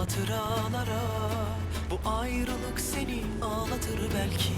hatıralara. Bu ayrılık seni ağlatır belki.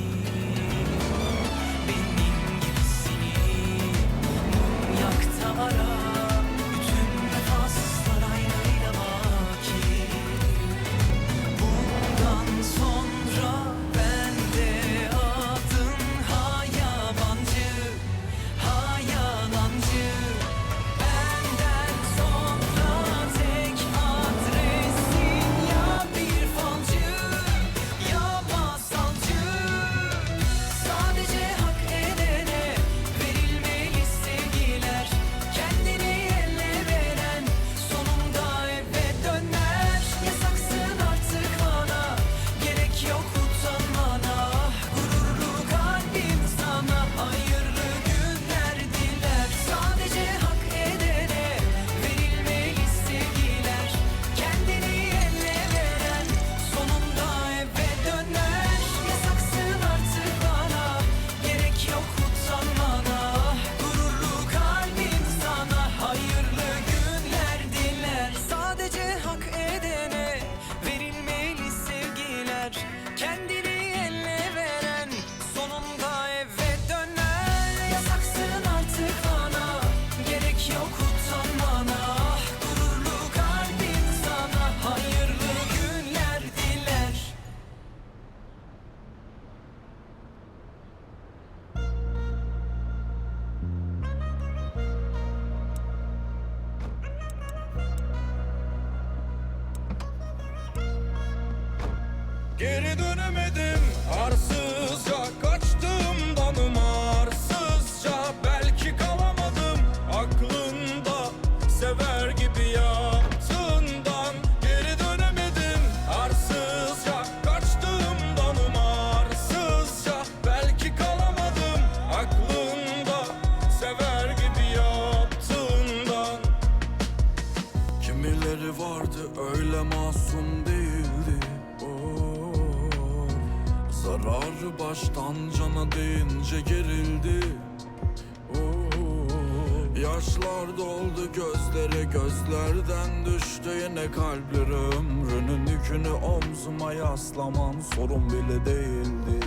Geri dönemedim arsız. Ayrı baştan cana deyince gerildi. Yaşlar doldu gözlere gözlerden düştü. Yine kalpler ömrünün yükünü omzuma yaslamam sorun bile değildi.